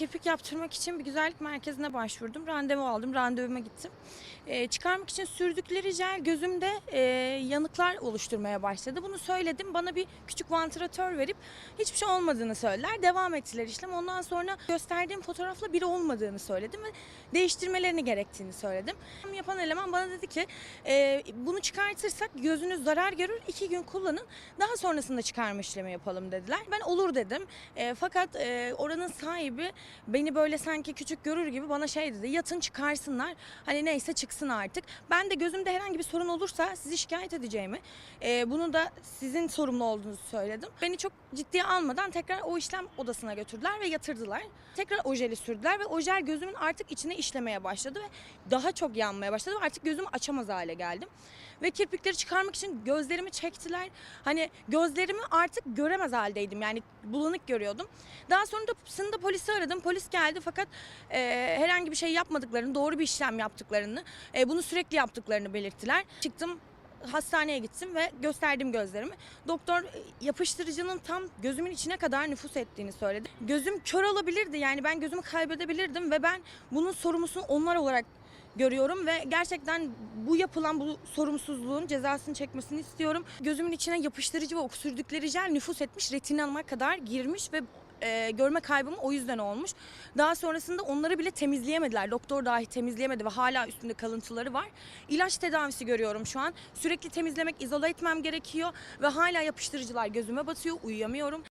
kirpik yaptırmak için bir güzellik merkezine başvurdum. Randevu aldım. Randevuma gittim. Ee, çıkarmak için sürdükleri jel gözümde e, yanıklar oluşturmaya başladı. Bunu söyledim. Bana bir küçük vantilatör verip hiçbir şey olmadığını söylediler. Devam ettiler işlem. Ondan sonra gösterdiğim fotoğrafla biri olmadığını söyledim ve değiştirmelerini gerektiğini söyledim. Yapan eleman bana dedi ki e, bunu çıkartırsak gözünüz zarar görür. iki gün kullanın. Daha sonrasında çıkarma işlemi yapalım dediler. Ben olur dedim. E, fakat e, oranın sahibi beni böyle sanki küçük görür gibi bana şey dedi. Yatın çıkarsınlar. Hani neyse çıksın artık. Ben de gözümde herhangi bir sorun olursa sizi şikayet edeceğimi, e, bunu da sizin sorumlu olduğunuzu söyledim. Beni çok ciddiye almadan tekrar o işlem odasına götürdüler ve yatırdılar. Tekrar ojeli sürdüler ve ojel gözümün artık içine işlemeye başladı ve daha çok yanmaya başladı ve artık gözümü açamaz hale geldim. Ve kirpikleri çıkarmak için gözlerimi çektiler. Hani gözlerimi artık göremez haldeydim. Yani bulanık görüyordum. Daha sonra da sınıfta polisi aradım. Polis geldi fakat e, herhangi bir şey yapmadıklarını, doğru bir işlem yaptıklarını, e, bunu sürekli yaptıklarını belirttiler. Çıktım hastaneye gittim ve gösterdim gözlerimi. Doktor yapıştırıcının tam gözümün içine kadar nüfus ettiğini söyledi. Gözüm kör olabilirdi yani ben gözümü kaybedebilirdim ve ben bunun sorumlusunu onlar olarak görüyorum ve gerçekten bu yapılan bu sorumsuzluğun cezasını çekmesini istiyorum. Gözümün içine yapıştırıcı ve o sürdükleri jel nüfus etmiş, retinama kadar girmiş ve e, görme kaybım o yüzden olmuş. Daha sonrasında onları bile temizleyemediler. Doktor dahi temizleyemedi ve hala üstünde kalıntıları var. İlaç tedavisi görüyorum şu an. Sürekli temizlemek, izole etmem gerekiyor ve hala yapıştırıcılar gözüme batıyor. Uyuyamıyorum.